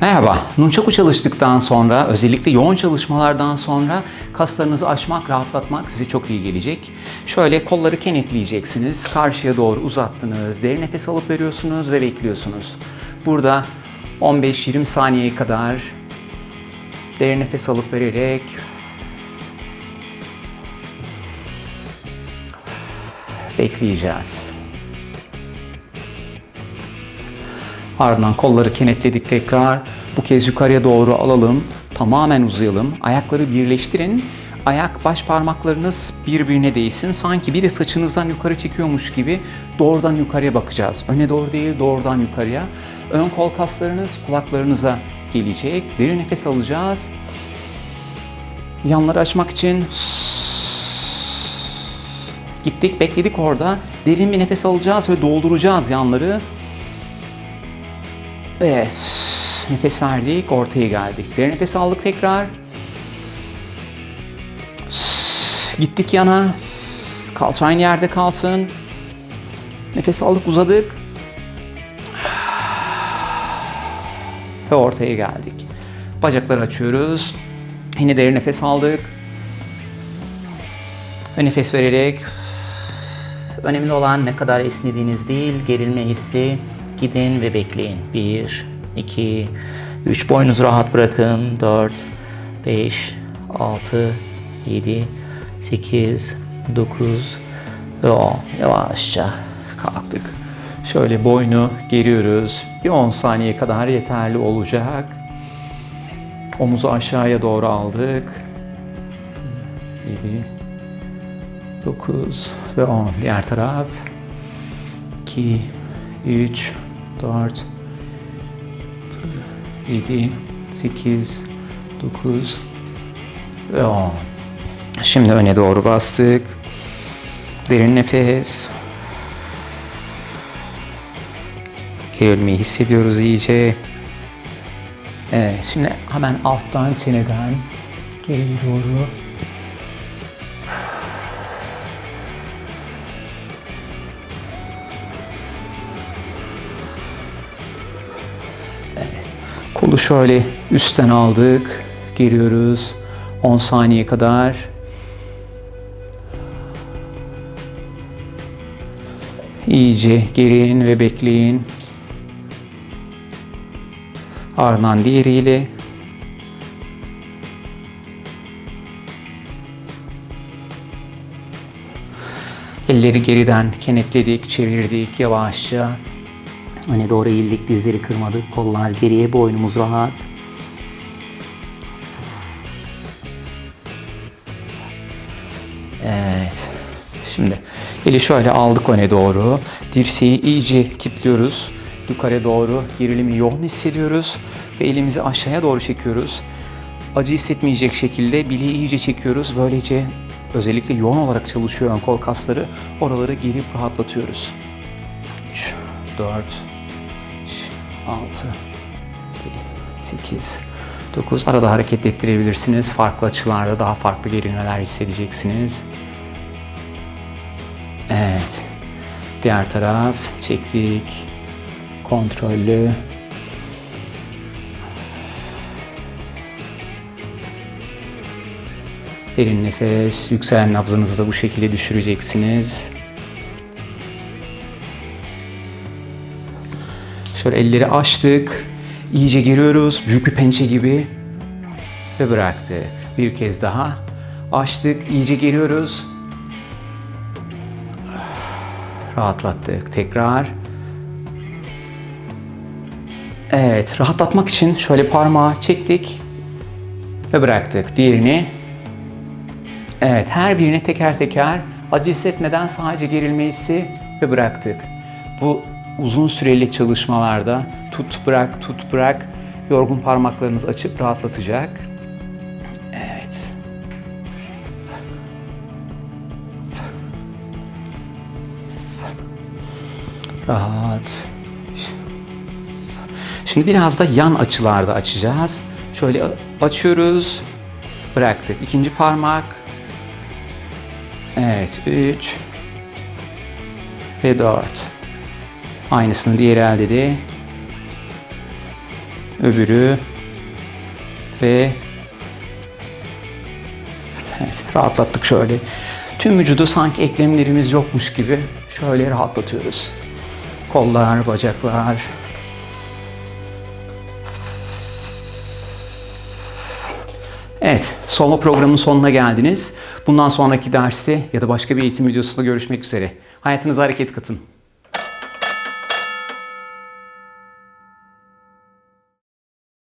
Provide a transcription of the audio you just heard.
Merhaba. Nunchaku çalıştıktan sonra, özellikle yoğun çalışmalardan sonra kaslarınızı açmak, rahatlatmak size çok iyi gelecek. Şöyle kolları kenetleyeceksiniz. Karşıya doğru uzattınız. Derin nefes alıp veriyorsunuz ve bekliyorsunuz. Burada 15-20 saniyeye kadar derin nefes alıp vererek bekleyeceğiz. Ardından kolları kenetledik tekrar. Bu kez yukarıya doğru alalım. Tamamen uzayalım. Ayakları birleştirin. Ayak baş parmaklarınız birbirine değsin. Sanki biri saçınızdan yukarı çekiyormuş gibi doğrudan yukarıya bakacağız. Öne doğru değil, doğrudan yukarıya. Ön kol kaslarınız kulaklarınıza gelecek. Derin nefes alacağız. Yanları açmak için gittik, bekledik orada. Derin bir nefes alacağız ve dolduracağız yanları. Ve nefes verdik, ortaya geldik. Derin nefes aldık tekrar. Gittik yana. Kalça aynı yerde kalsın. Nefes aldık, uzadık. Ve ortaya geldik. Bacakları açıyoruz. Yine derin nefes aldık. Ve nefes vererek Önemli olan ne kadar esnediğiniz değil, gerilme hissi. Gidin ve bekleyin. 1, 2, 3 boynunuzu rahat bırakın. 4, 5, 6, 7, 8, 9 ve 10. Yavaşça kalktık. Şöyle boynu geriyoruz. Bir 10 saniye kadar yeterli olacak. Omuzu aşağıya doğru aldık. 7, 9 ve 10. Diğer taraf. 2, 3, 4, 7, 8, 9 ve 10. Şimdi öne doğru bastık. Derin nefes. Gerilmeyi hissediyoruz iyice. Evet, şimdi hemen alttan çeneden geriye doğru Kolu şöyle üstten aldık. Geriyoruz. 10 saniye kadar. İyice gerin ve bekleyin. Ardından diğeriyle Elleri geriden kenetledik, çevirdik yavaşça. Öne doğru eğildik, dizleri kırmadık, kollar geriye, boynumuz rahat. Evet. Şimdi eli şöyle aldık öne doğru. Dirseği iyice kilitliyoruz. Yukarı doğru gerilimi yoğun hissediyoruz. Ve elimizi aşağıya doğru çekiyoruz. Acı hissetmeyecek şekilde bileği iyice çekiyoruz. Böylece özellikle yoğun olarak çalışıyor ön kol kasları. Oraları gerip rahatlatıyoruz. 3, 4, 6, 8, 9. Arada hareket ettirebilirsiniz. Farklı açılarda daha farklı gerilmeler hissedeceksiniz. Evet. Diğer taraf çektik. Kontrollü. Derin nefes. Yükselen nabzınızı da bu şekilde düşüreceksiniz. Şöyle elleri açtık. İyice giriyoruz. Büyük bir pençe gibi. Ve bıraktık. Bir kez daha. Açtık. iyice giriyoruz. Rahatlattık. Tekrar. Evet. Rahatlatmak için şöyle parmağı çektik. Ve bıraktık. Diğerini. Evet. Her birine teker teker acı hissetmeden sadece gerilme hissi ve bıraktık. Bu uzun süreli çalışmalarda tut bırak tut bırak yorgun parmaklarınız açıp rahatlatacak. Evet. Rahat. Şimdi biraz da yan açılarda açacağız. Şöyle açıyoruz. Bıraktık. İkinci parmak. Evet. Üç. Ve dört. Aynısını diğer elde de Öbürü. Ve Evet, rahatlattık şöyle. Tüm vücudu sanki eklemlerimiz yokmuş gibi şöyle rahatlatıyoruz. Kollar, bacaklar. Evet, Soma programının sonuna geldiniz. Bundan sonraki derste ya da başka bir eğitim videosunda görüşmek üzere. Hayatınıza hareket katın.